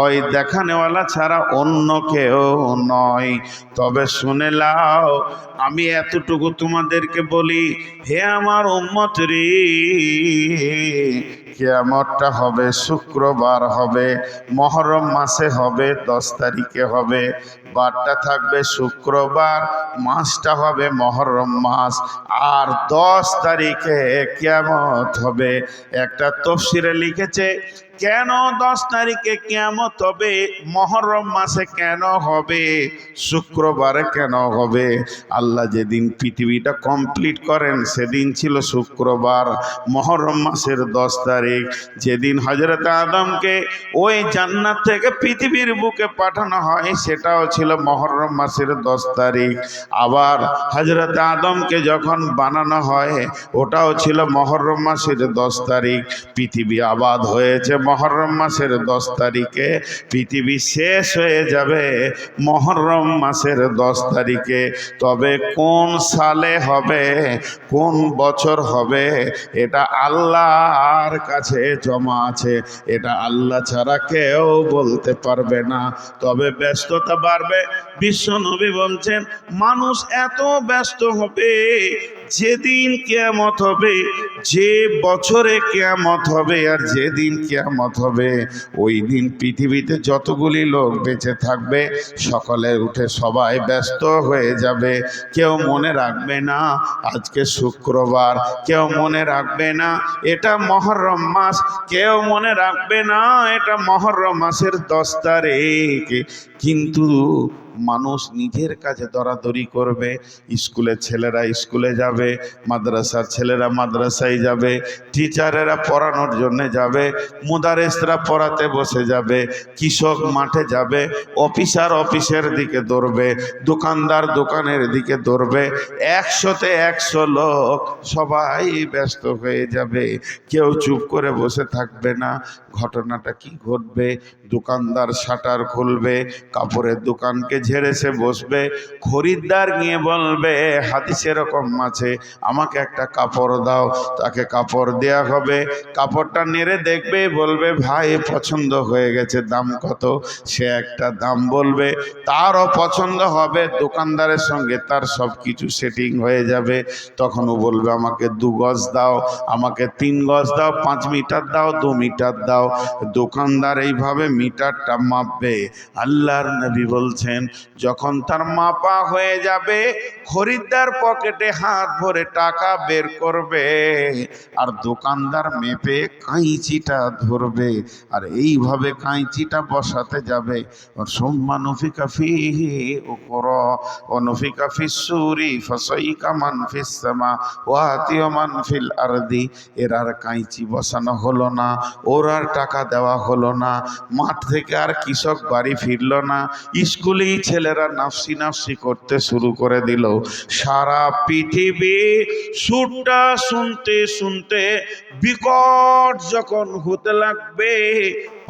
ওই দেখানেওয়ালা ছাড়া অন্য কেউ নয়। তবে শুনে লাও আমি এতটুকু তোমাদেরকে বলি, হে আমার উম্মত রে কেয়ামতটা হবে, শুক্রবার হবে, মহরম মাসে হবে, দশ তারিখে হবে। বারটা থাকবে শুক্রবার, মাসটা হবে মহরম মাস। আর দশ তারিখে কেয়ামত হবে। একটা তফসিরে লিখেছে, কেন দশ তারিখে কেমত হবে? মহরম মাসে কেন হবে? শুক্রবারে কেন হবে? আল্লাহ যেদিন পৃথিবীটা কমপ্লিট করেন, সেদিন ছিল শুক্রবার, মহরম মাসের দশ তারিখ। যেদিন হজরত আদমকে ওই জান্নাত থেকে পৃথিবীর বুকে পাঠানো হয়, সেটাও ছিল মহরম মাসের দশ তারিখ। আবার হজরত আদমকে যখন বানানো হয়, ওটাও ছিল মহরম মাসের দশ তারিখ। পৃথিবী আবাদ হয়েছে মহরম মাসের দশ তারিখে। পৃথিবী শেষ হয়ে যাবে মহরম মাসের দশ তারিখে। তবে কোন সালে হবে, কোন বছর হবে, এটা আল্লাহর কাছে জমা আছে। এটা আল্লাহ ছাড়া কেউ বলতে পারবে না। তবে ব্যস্ততা বাড়বে বিশ্ব নবী বলছেন মানুষ এত ব্যস্ত হবে যেদিন কেয়ামত হবে, যে বছরে কেয়ামত হবে আর যেদিন কেয়ামত হবে, ওই দিন পৃথিবীতে যতগুলি লোক বেঁচে থাকবে সকলে উঠে সবাই ব্যস্ত হয়ে যাবে। কেউ মনে রাখবে না, আজকে শুক্রবার। কেউ মনে রাখবে না, এটা মহরম মাস। কেউ মনে রাখবে না, এটা মহরম মাসের দশ তারিখ। কিন্তু মানুষ নিজের কাছে দরাদরি করবে স্কুলের ছেলেরা স্কুলে যাবে, মাদ্রাসার ছেলেরা মাদ্রাসায় যাবে, টিচারেরা পড়ানোর জন্য যাবে, মুদারেসরা পড়াতে বসে যাবে, কৃষক মাঠে যাবে, অফিসার অফিসের দিকে দৌড়বে, দোকানদার দোকানের দিকে দৌড়বে, একশোতে একশো লোক সবাই ব্যস্ত হয়ে যাবে, কেউ চুপ করে বসে থাকবে না, ঘটনাটা কি ঘটবে, দোকানদার শাটার খুলবে, কাপড়ের দোকানকে ঝেড়ে সে বসবে, খরিদ্দার নিয়ে বলবে, হাতি সেরকম আছে, আমাকে একটা কাপড় দাও। তাকে কাপড় দেয়া হবে। কাপড়টা নেড়ে দেখবে, বলবে, ভাই, পছন্দ হয়ে গেছে, দাম কত? সে একটা দাম বলবে, তারও পছন্দ হবে, দোকানদারের সঙ্গে তার সব কিছু সেটিং হয়ে যাবে। তখন ও বলবে, আমাকে দু গজ দাও, আমাকে তিন গজ দাও, পাঁচ মিটার দাও, দু মিটার দাও। দোকানদার এইভাবে মিটারটা মাপবে। আল্লাহর নবী বলছেন যখন তার মাপা হয়ে যাবে, খরিদ্দার পকেটে হাত ভরে টাকা বের করবে আর দোকানদার মেপে কাঁইচিটা ধরবে আর এইভাবে কাঁইচিটা বসাতে যাবে। ওর সোম্মা নফিকা ফিহি উপর ও নফিকা ফিসুরি ফসইকা মান ফিসামা ও আতীয় মান ফিল আরদি। এর আর কাঁইচি বসানো হলো না, ওর আর টাকা দেওয়া হলো না, মাঠ থেকে আর কৃষক বাড়ি ফিরলো না, স্কুলেই ছেলেরা নাফসি নাফসি করতে শুরু করে দিল। সারা পৃথিবী সুরটা শুনতে শুনতে বিকট যখন হতে লাগবে,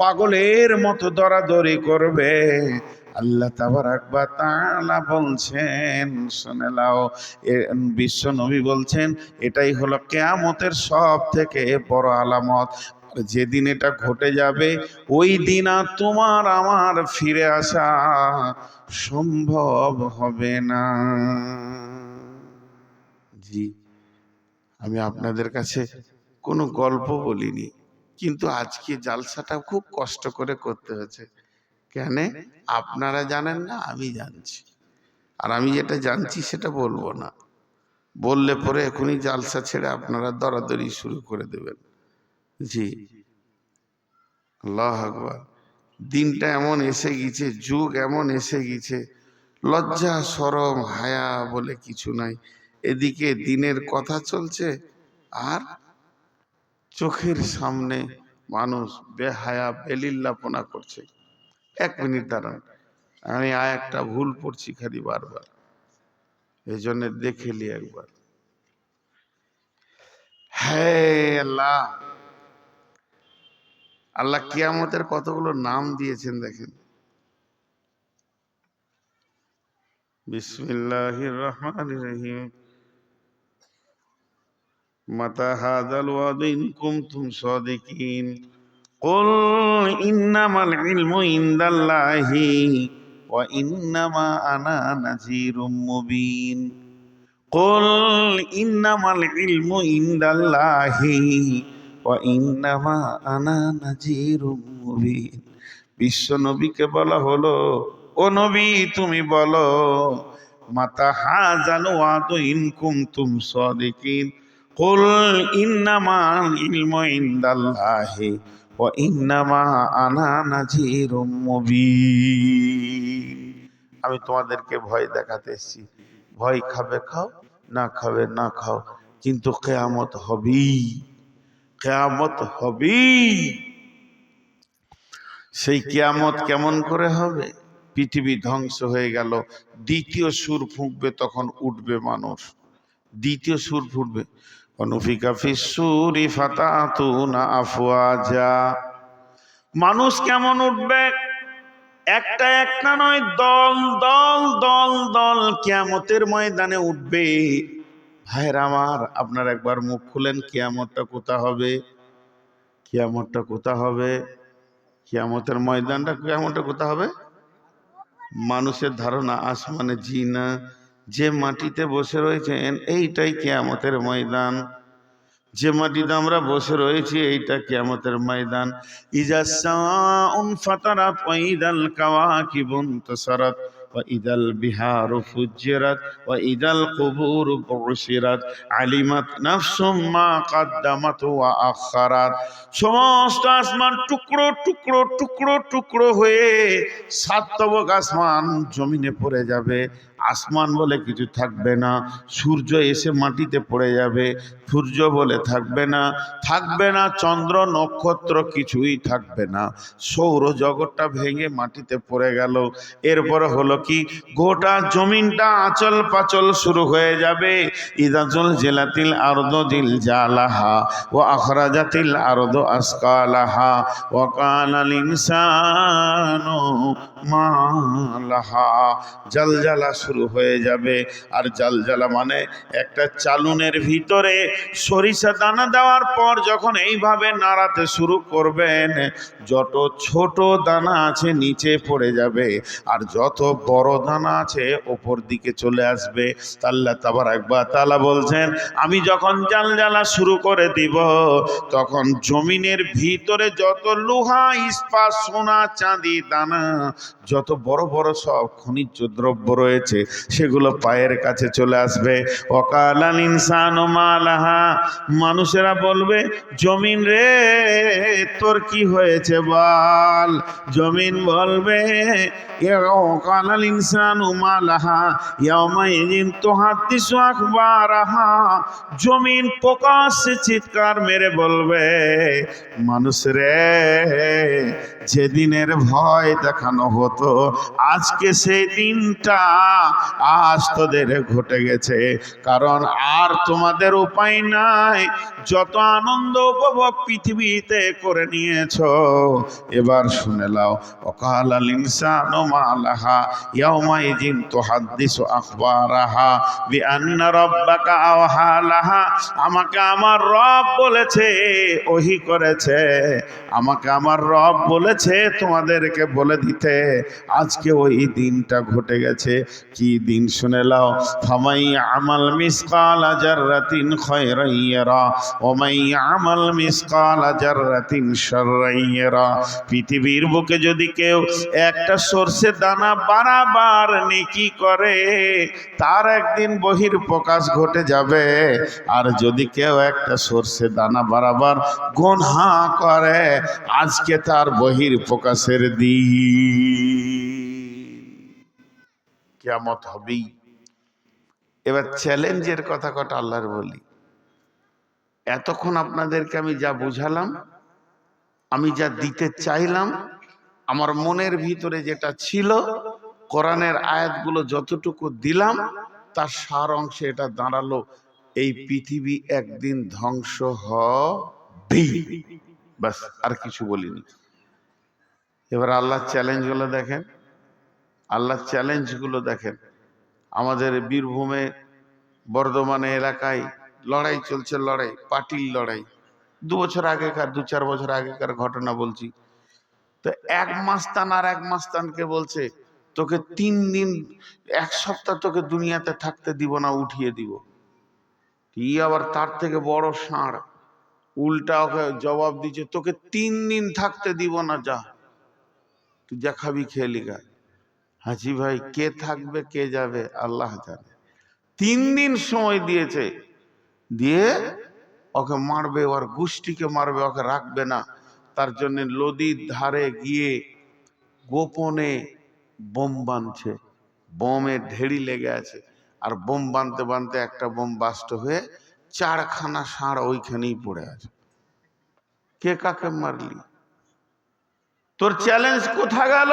পাগলের মতো দরাদরি করবে। আল্লাহ তাবার আকবার তাআলা বলছেন, শুনে লাও বিশ্ব নবী বলছেন, এটাই হলো কেয়ামতের সব থেকে বড় আলামত। যেদিন এটা ঘটে যাবে, ওই দিন আর তোমার আমার ফিরে আসা সম্ভব হবে না। জি, আমি আপনাদের কাছে কোনো গল্প বলিনি, কিন্তু আজকে জালসাটা খুব কষ্ট করে করতে হয়েছে। কেন? আপনারা জানেন না, আমি জানছি। আর আমি যেটা জানছি সেটা বলব না। বললে পরে এখনই জালসা ছেড়ে আপনারা দরাদরি শুরু করে দেবেন। জি, আল্লাহ আকবার। দিনটা এমন এসে গেছে, যুগ এমন এসে গেছে। লজ্জা, সরম, হায়া বলে কিছু নাই। এদিকে দিনের কথা চলছে আর চোখের সামনে মানুষ বেহায়া, বেলিল্লাপনা করছে। এক মিনিট দাঁড়ান, আমি আর একটা ভুল পড়ছি খালি বারবার। এই জন্য দেখে লি একবার। হ্যাঁ আল্লাহ! আল্লাহ কিয়ামতের কতগুলো নাম দিয়েছেন দেখেন বিসমিল্লাহির রহমানির রহিম মাতা হাদাল ওয়াদ ইন কুনতুম সাদিকিন قل إنما العلم عند الله وإنما أنا نذير مبين قل إنما العلم عند الله ইন্নামা আনা নাজির মুবিন। বিশ্ব নবীকে বলা হলো, ও নবী, তুমি বলো, মাতা হা জানো আদো ইনকুম তুম সদিকিন। কুল ইন্নামা ইলম ইন্দাল্লাহি ও ইন্নামা আনা নাজির মুবিন। আমি তোমাদেরকে ভয় দেখাতে এসেছি। ভয় খাবে খাও, না খাবে না খাও, কিন্তু কেয়ামত হবেই। কেয়ামত হবেই। সেই কেয়ামত কেমন করে হবে? পৃথিবী ধ্বংস হয়ে গেল। দ্বিতীয় সুর ফুঁকবে তখন উঠবে মানুষ। দ্বিতীয় সুর ফুটবে। অনুফিকা ফিসুরি ফাতাতু না আফওয়াজা। মানুষ কেমন উঠবে? একটা একটা নয় দল দল দল দল কিয়ামতের ময়দানে উঠবে। ভাইয়ের আমার, আপনার একবার মুখ খুলেন, কিয়ামতটা কোথা হবে? কিয়ামতটা কোথা হবে? কিয়ামতের ময়দানটা কিয়ামতটা কোথা হবে? মানুষের ধারণা আসমানে জি না। যে মাটিতে বসে রয়েছেন, এইটাই কেয়ামতের ময়দান। যে মাটিতে আমরা বসে রয়েছি, এইটা কেয়ামতের ময়দান। ইজাসাউন ফাতারাত ওয়াইদাল কাওয়াকিবুন তাসারাত। وإذا البحار فجرت وإذا القبور بعثرت علمت نفس ما قدمت وأخرت সমস্ত আসমান টুকরো টুকরো টুকরো টুকরো হয়ে সাতবক আসমান জমিনে পড়ে যাবে আসমান বলে কিছু থাকবে না, সূর্য এসে মাটিতে পড়ে যাবে, সূর্য বলে থাকবে না থাকবে না চন্দ্র, নক্ষত্র, কিছুই থাকবে না। সৌর জগৎটা ভেঙে মাটিতে পড়ে গেল। এরপরে হলো কি? গোটা জমিনটা আচল পাচল শুরু হয়ে যাবে। ইদাজুল জেলাতিল আরদ দিল জালাহা ও আখরাজাতিল আরদ আসকালাহা ও কানাল ইনসানু মালাহা। জালজালা শুরু হয়ে যাবে। আর জাল জালজালা মানে একটা চালুনের ভিতরে সরিষা দানা দেওয়ার পর যখন এইভাবে নাড়াতে শুরু করবেন, যত ছোট দানা আছে নিচে পড়ে যাবে আর যত বড় দানা আছে ওপর দিকে চলে আসবে। আল্লাহ তাবার একবার তালা বলছেন, আমি যখন জাল জ্বালা শুরু করে দিব, তখন জমিনের ভিতরে যত লোহা, ইস্পাত, সোনা, চাঁদি, দানা, যত বড় বড় সব খনিজ দ্রব্য রয়েছে সেগুলো পায়ের কাছে চলে আসবে। অকালান ইনসান মালাহা। মানুষেরা বলবে, জমিন রে, তোর কি হয়েছে বল? জমিন বলবে অকালাল ইনসান মালাহা ইয়ামাইদিন তুহাদ্দিসু আখবারাহা। জমিন প্রকাশ্যে চিৎকার মেরে বলবে, মানুষ রে, যেদিনের ভয় দেখানো হতো, আজকে সেই দিনটা আজ তোদের ঘটে গেছে। কারণ আর তোমাদের উপায় নাই। যত আনন্দ উপভোগ পৃথিবীতে করে নিয়েছ। এবার শুনে লাও অকাল আল ইনসান মালাহা ইয়াউমাইদিন তুহাদ্দিসু আখবারাহা, বিআন্না রাব্বাকা আওহালাহা আমাকে আমার রব বলেছে, ওহি করেছে। আমাকে আমার রব বলেছে তোমাদেরকে বলে দিতে। আজকে ওই দিনটা ঘটে গেছে। কি দিন শুনে লাও ফামাই আমাল মিসকাল জাররাতিন খয়রাইয়ারা ওমাই আমাল মিসকাল জাররাতিন শাররাইয়ারা পৃথিবীর বুকে যদি কেউ একটা সর্ষে দানা বারবার নেকি করে, তার একদিন বহির প্রকাশ ঘটে যাবে। আর যদি কেউ একটা সর্ষে দানা বারাবার গনহা করে, আজকে তার বহির প্রকাশের দিন। কেমত হবেই। এবার চ্যালেঞ্জের কথা কটা আল্লাহর বলি। এতক্ষণ আপনাদেরকে আমি যা বুঝালাম আমি যা দিতে চাইলাম আমার মনের ভিতরে যেটা ছিল কোরআনের আয়াতগুলো যতটুকু দিলাম তার সার অংশে এটা দাঁড়াল এই পৃথিবী একদিন ধ্বংস হবেই। ব্যাস আর কিছু বলিনি। এবার আল্লাহ চ্যালেঞ্জগুলো দেখেন। আল্লাহ চ্যালেঞ্জগুলো দেখেন। আমাদের বীরভূমে, বর্ধমানে এলাকায় লড়াই চলছে, লড়াই, পার্টির লড়াই। দু বছর আগেকার, দু চার বছর আগেকার ঘটনা বলছি। তো এক মাস্তান আর এক মাস্তানকে বলছে, তোকে তিন দিন, এক সপ্তাহ তোকে দুনিয়াতে থাকতে দিব না, উঠিয়ে দিব। কি আবার তার থেকে বড় ষাঁড়। উল্টা ওকে জবাব দিচ্ছে, তোকে তিন দিন থাকতে দিব না, যা। তুই যা খাবি, খেয়ে লিগা হাজি ভাই, কে থাকবে, কে যাবে, আল্লাহ জানে। তিন দিন সময় দিয়েছে। দিয়ে ওকে মারবে, ওর গোষ্ঠীকে মারবে, ওকে রাখবে না। তার জন্য নদীর ধারে গিয়ে গোপনে বোম বাঁধছে বোমে ঢেড়ি লেগে আছে। আর বোম বাঁধতে বাঁধতে একটা বোম বাস্ট হয়ে চারখানা ষাঁড় ওইখানেই পড়ে আছে। কে কাকে মারলি? তোর চ্যালেঞ্জ কোথা গেল?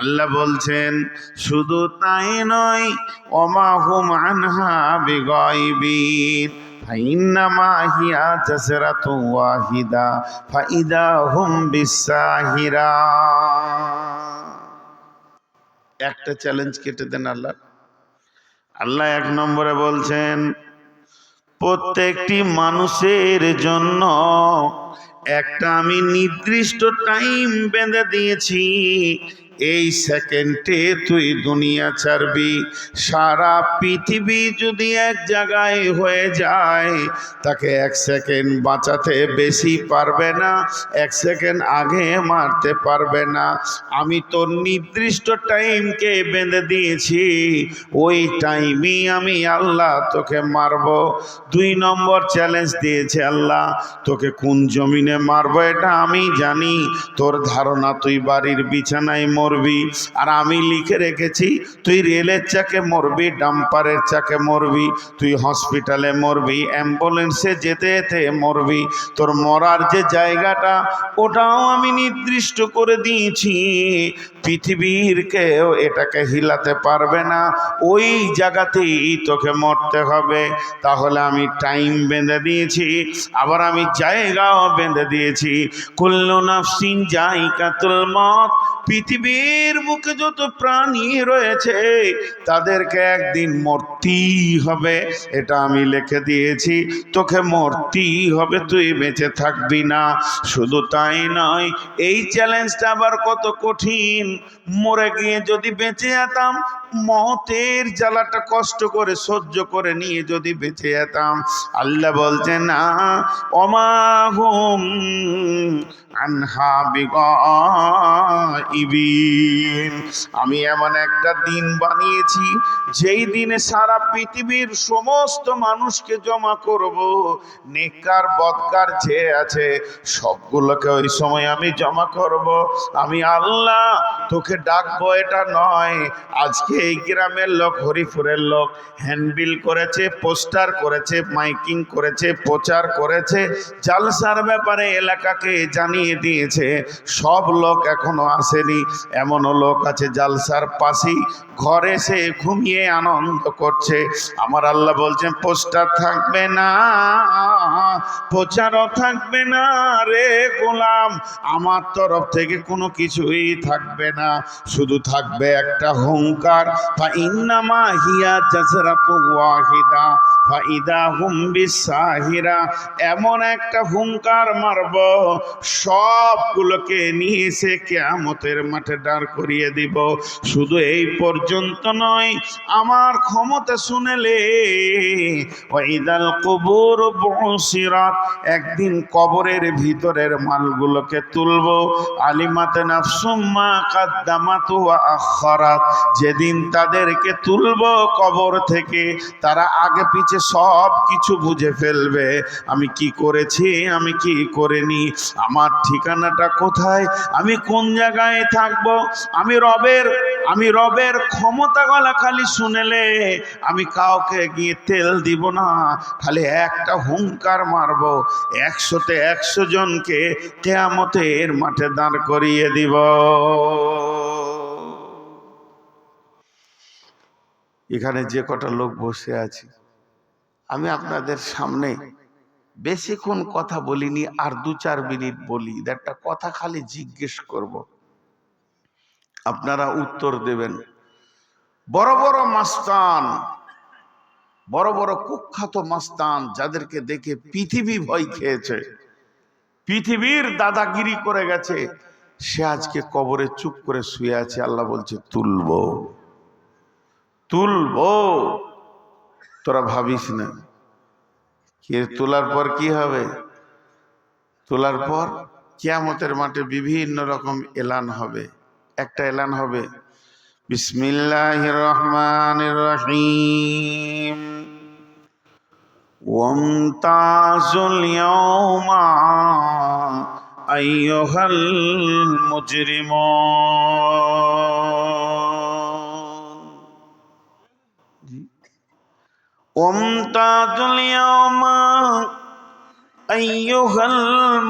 আল্লাহ বলছেন, শুধু তাই নয় ওমাহুম আনহা বিসাহিরা। একটা চ্যালেঞ্জ কেটে দেন আল্লাহ। আল্লাহ এক নম্বরে বলছেন, প্রত্যেকটি মানুষের জন্য একটা আমি নির্দিষ্ট টাইম বেঁধে দিয়েছি এই সেকেন্ডে তুই দুনিয়া ছাড়বি। সারা পৃথিবী যদি এক জায়গায় হয়ে যায়, তাকে এক সেকেন্ড বাঁচাতে বেশি পারবে না, এক সেকেন্ড আগে মারতে পারবে না। আমি তোর নির্দিষ্ট টাইমকে বেঁধে দিয়েছি, ওই টাইমই আমি আল্লাহ তোকে মারব। দুই নম্বর চ্যালেঞ্জ দিয়েছে আল্লাহ, তোকে কোন জমিনে মারবো এটা আমি জানি। তোর ধারণা তুই বাড়ির বিছানায় মরবি। আর আমি লিখে রেখেছি, তুই রেলের চাকে মরবি, ডাম্পারের চাকে মরবি, তুই হসপিটালে মরবি, অ্যাম্বুলেন্সে যেতে যেতে মরবি। তোর মরার যে জায়গাটা, ওটাও আমি নির্দিষ্ট করে দিয়েছি। পৃথিবীর কেউ এটাকে হিলাতে পারবে না, ওই জায়গাতেই তোকে মরতে হবে। তাহলে আমি টাইম বেঁধে দিয়েছি, আবার আমি জায়গাও বেঁধে দিয়েছি। কুল্লু নাফসিন জাইকাতুল মত পৃথিবীর বুকে যত প্রাণী রয়েছে, তাদেরকে একদিন মরতেই হবে, এটা আমি লিখে দিয়েছি। তোকে মরতেই হবে, তুই বেঁচে থাকবি না। শুধু তাই নয়, এই চ্যালেঞ্জটা আবার কত কঠিন। মরে গিয়ে যদি বেঁচে যেতাম মতের জ্বালাটা কষ্ট করে, সহ্য করে নিয়ে যদি বেঁচে যেতাম। আল্লাহ বলছে না অমাহুম আনহা বিগাইবিন। আমি এমন একটা দিন বানিয়েছি, যেই দিনে সারা পৃথিবীর সমস্ত মানুষকে জমা করব, নেককার, বদকার যে আছে, সবগুলোকে ওই সময় আমি জমা করব। আমি আল্লাহ তোকে ডাকবো, এটা নয়। আজকে এই গ্রামের লোক, হরিপুরের লোক, হ্যান্ডবিল করেছে, পোস্টার করেছে, মাইকিং করেছে, প্রচার করেছে, জালসার ব্যাপারে এলাকাকে জানিয়ে দিয়েছে। সব লোক এখনও আসেনি। এমনও লোক আছে জালসার পাশেই। ঘরে সে ঘুমিয়ে আনন্দ করছে। আমার আল্লাহ বলছেন, পোস্টার থাকবে না, প্রচারও থাকবে না রে গোলাম। আমার তরফ থেকে কোনো কিছুই থাকবে না। শুধু থাকবে একটা হুঙ্কার ইন্নামা হিয়া জাসরাতু ওয়াহিদা ফাইদা হুম বিসাহিরা, এমন একটা হুঙ্কার মারব, সবগুলোকে নিয়ে এসে কেয়ামতের মাঠে দাঁড় করিয়ে দিব। শুধু এই পর্যন্ত নয়, আমার ক্ষমতা শুনেলে, ওয়াইদাল কবুর বসিরাত, একদিন কবরের ভিতরের মালগুলোকে তুলব। আলিমাতে নাফসুম্মা কাদ্দামাতু আখরাত, যেদিন তাদেরকে তুলব কবর থেকে, তারা আগে পিছে সব কিছু বুঝে ফেলবে। আমি কি করেছি? আমি কি করিনি? আমার ঠিকানাটা কোথায়? আমি কোন জায়গায় থাকব? আমি রবের আমি রবের ক্ষমতা গলা খালি শুনেলে আমি কাউকে গিয়ে তেল দিব না। খালি একটা হুঙ্কার মারবো। একশোতে একশো জনকে কেয়ামতের মাঠে দাঁড় করিয়ে দিব। এখানে যে কটা লোক বসে আছে আমি আপনাদের সামনে বেশিক্ষণ কথা বলিনি আর দু চার মিনিট বলি। একটা কথা খালি জিজ্ঞেস করব। আপনারা উত্তর দেবেন। বড় বড় মাস্তান, বড় বড় কুখ্যাত মাস্তান যাদেরকে দেখে পৃথিবী ভয় খেয়েছে, পৃথিবীর দাদাগিরি করে গেছে, সে আজকে কবরে চুপ করে শুয়ে আছে। আল্লাহ বলছে, তুলব, তুলবো। তোরা ভাবিস না। কে তোলার পর কি হবে? তোলার পর কিয়ামতের মাঠে বিভিন্ন রকম এলান হবে। একটা এলান হবে বিসমিল্লাহ রহমান রহিম ওমতাজুল ইয়াউমা আইয়ুহাল মুজরিমুন।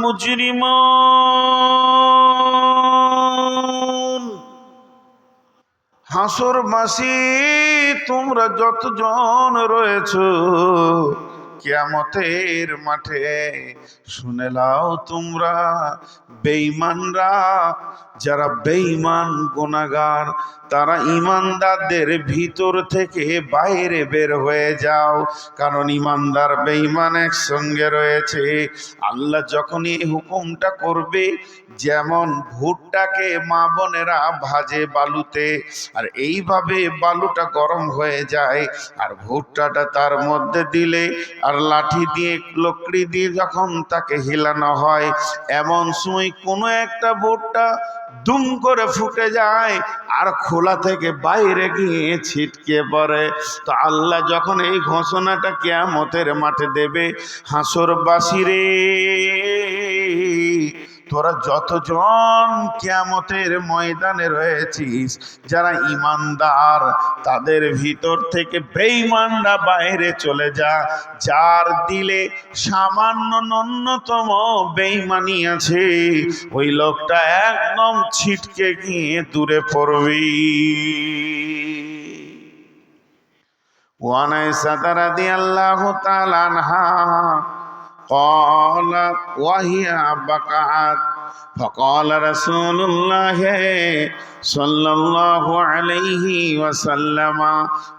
মুজরিমুন হাসরবাসী তোমরা যতজন রয়েছ কিয়ামতের মাঠে শুনে লাও তোমরা বেঈমানরা যারা বেঈমান গুনাহগার তারা ইমানদারদের ভিতর থেকে বাইরে বের হয়ে যাও, কারণ ইমানদার বেঈমান একসঙ্গে রয়েছে। আল্লাহ যখন এই হুকুমটা করবে, যেমন ভুট্টাকে মা বোনেরা ভাজে বালুতে, আর এইভাবে বালুটা গরম হয়ে যায়, আর ভুট্টাটা তার মধ্যে দিলে, আর লাঠি দিয়ে, লকড়ি দিয়ে যখন তাকে হিলানো হয়, এমন সময় কোনো একটা ভুট্টা দুম করে ফুটে যায়, আর খোলা থেকে বাইরে গিয়ে ছিটকে পড়ে। তো আল্লাহ যখন এই ঘোষণাটা কেয়ামতের মাঠে দেবে, হাঁসর বাসিরে তোরা যতজন কেয়ামতের ময়দানে রয়েছিস, যারা ইমানদার তাদের ভিতর থেকে বেঈমানরা বাইরে চলে যা যার দিলে সামান্য ন্যূনতম বেঈমানি আছে ওই লোকটা একদম ছিটকে গিয়ে দূরে পড়বি ওয়ানাইসা রাদিয়াল্লাহু তাআলা আনহা قالت وهي بقعت فقال رسول الله صلى الله عليه وسلم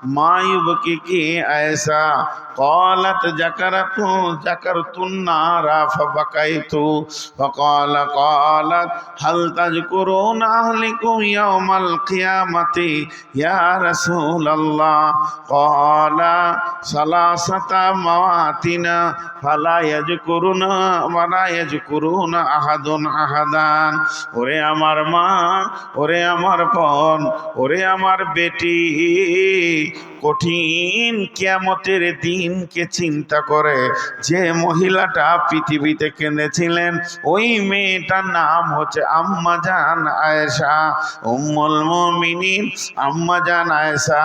ما يبكيك ऐसा قالت ذكرت ذكرت النار فبكيت فقال قالت هل تذكرون أهلكم يوم القيامة يا رسول الله قال ثلاثة مواتنا فلا يذكرون ولا يذكرون أحد أحدان ওরে আমার মা ওরে আমার বোন, ওরে আমার বেটি, কঠিন কিয়ামতের দিনকে চিন্তা করে যে মহিলাটা পৃথিবীতে কেঁদেছিলেন ওই মেয়েটার নাম হচ্ছে আম্মা জান আয়েশা, উম্মুল মুমিনিন। আম্মা জান আয়েশা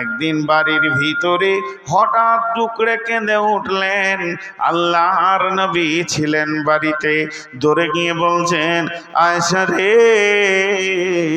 একদিন বাড়ির ভিতরে হঠাৎ টুকরে কেঁদে উঠলেন। আল্লাহর নবী ছিলেন বাড়িতে, দৌড়ে গিয়ে বলছেন, আয়েশা রে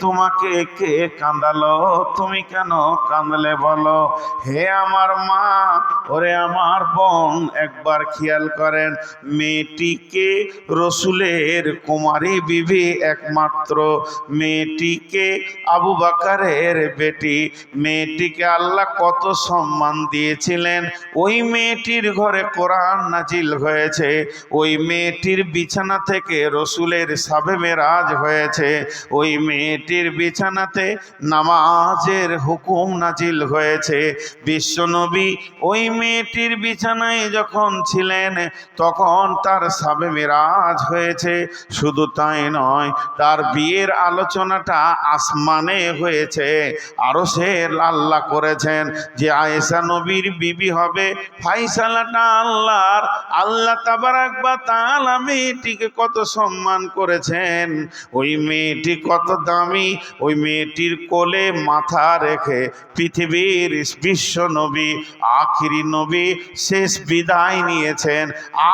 তোমাকে কে কাঁদালো? তুমি কেন কাঁদলে বলো? হে আমার মা, ওরে আমার বোন, একবার খেয়াল করেন, মেয়েটিকে রসুলের কুমারী বিবি একমাত্র। মেয়েটিকে আবু বাকারের বেটি। মেয়েটিকে আল্লাহ কত সম্মান দিয়েছিলেন। ওই মেয়েটির ঘরে কোরআন নাজিল হয়েছে। ওই মেয়েটির বিছানা থেকে রসুলের সাবে মেরাজ হয়েছে। ওই মেয়েটি মেয়েটির বিছানাতে নামাজের হুকুম নাজিল হয়েছে। বিশ্বনবী ওই মেয়েটির বিছানায় যখন ছিলেন, তখন তার সাবে মিরাজ হয়েছে। শুধু তাই নয়, তার বিয়ের আলোচনাটা আসমানে হয়েছে। আরও সে আল্লাহ করেছেন যে, আয়েশা নবীর বিবি হবে ফাইসালাটা আল্লাহর। আল্লাহ তাবারাক বা তাআলা মেয়েটিকে কত সম্মান করেছেন। ওই মেয়েটি কত দামি ওই মেয়েটির কোলে মাথা রেখে পৃথিবীর বিশ্ব নবী, আখিরি নবী শেষ বিদায় নিয়েছেন।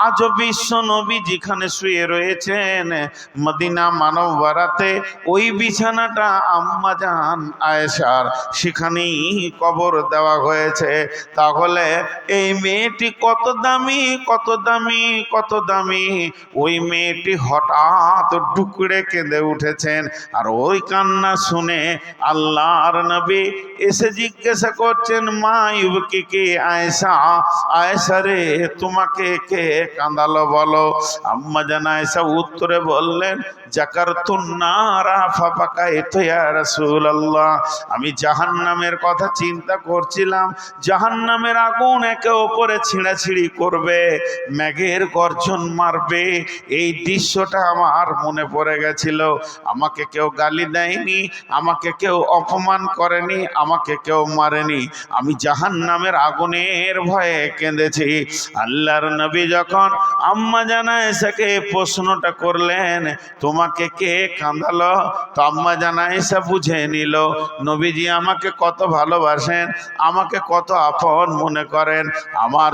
আজও বিশ্ব নবী যেখানে শুয়ে রয়েছেন মদিনা মানববারাতে ওই বিছানাটা আম্মা জান আয়েশার, সেখানেই কবর দেওয়া হয়েছে। তাহলে এই মেয়েটি কত দামি কত দামি কত দামি? ওই মেয়েটি হঠাৎ ডুকরে কেঁদে উঠেছেন। আর ওই কান্না শুনে আল্লাহর নবী এসে জিজ্ঞাসা করছেন, মা ইউবকে কে আয়েশা? আয়েশা রে, তোমাকে কে কাঁদালো বলো? আম্মা জান আয়েশা উত্তরে বললেন আমি জাহান্নামের কথা চিন্তা করছিলাম, জাহান্নামের আগুন একে ওপরে ছিঁড়াছিঁড়ি করবে, ম্যাগের গর্জন মারবে, এই দৃশ্যটা আমার মনে পড়ে গেছিল। আমাকে কেউ গালি দেয়নি, আমাকে কেউ অপমান করেনি, আমাকে কেউ মারেনি। আমি জাহান্নামের আগুনের ভয়ে কেঁদেছি। আল্লাহর নবী যখন আম্মা জানা এসাকে প্রশ্নটা করলেন তোমাকে কে কাঁদালো? তো আম্মা জানা এসে বুঝে নিল, নবীজি আমাকে কত ভালোবাসেন, আমাকে কত আপন মনে করেন, আমার